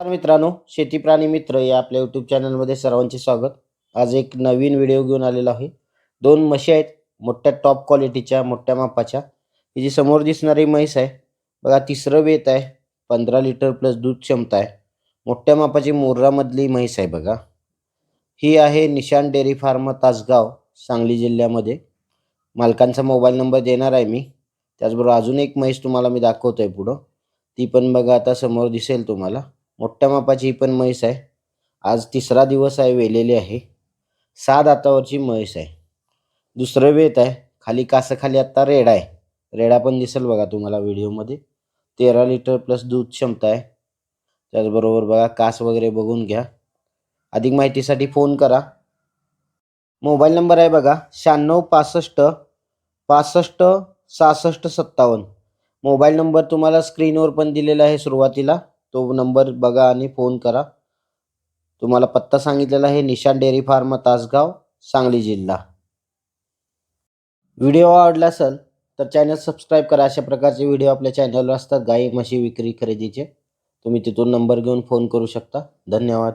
नमस्कार मित्रांनो शेती प्राणी मित्र या आपल्या यूट्यूब चॅनलमध्ये सर्वांचे स्वागत. आज एक नवीन व्हिडिओ घेऊन आलेला आहे. दोन म्हशी आहेत मोठ्या टॉप क्वालिटीच्या मोठ्या मापाच्या. ही जी समोर दिसणारी म्हैस आहे बघा तिसरं वेत आहे पंधरा लिटर प्लस दूध क्षमता आहे. मोठ्या मापाची मोर्रामधली म्हैस आहे बघा. ही आहे निशान डेअरी फार्म तासगाव सांगली जिल्ह्यामध्ये. मालकांचा मोबाईल नंबर देणार आहे मी. त्याचबरोबर अजून एक म्हैस तुम्हाला मी दाखवतो आहे पुढं. ती पण बघा आता समोर दिसेल तुम्हाला. मोठ्या मापाची ही पण म्हैस आहे. आज तिसरा दिवस आहे वेलेली आहे. सहा दातावरची म्हैस आहे. दुसरं वेत आहे. खाली कासाखाली आत्ता रेडा आहे. रेडा पण दिसेल बघा तुम्हाला व्हिडिओमध्ये. तेरा लिटर प्लस दूध क्षमता आहे. त्याचबरोबर बघा कास वगैरे बघून घ्या. अधिक माहितीसाठी फोन करा. मोबाईल नंबर आहे बघा शहाण्णव पासष्ट पासष्ट सहासष्ट सत्तावन्न. मोबाईल नंबर तुम्हाला स्क्रीनवर पण दिलेला आहे सुरुवातीला. तो नंबर बघा आणि फोन करा. तुम्हाला पत्ता सांगितलेला आहे निशान डेअरी फार्म तासगाव सांगली जिल्हा. व्हिडिओ आवडला असेल तर चॅनल सबस्क्राईब करा. अशा प्रकारचे व्हिडिओ आपल्या चॅनलवर असतात. गाई म्हशी विक्री खरेदीचे. तुम्ही तिथून नंबर घेऊन फोन करू शकता. धन्यवाद.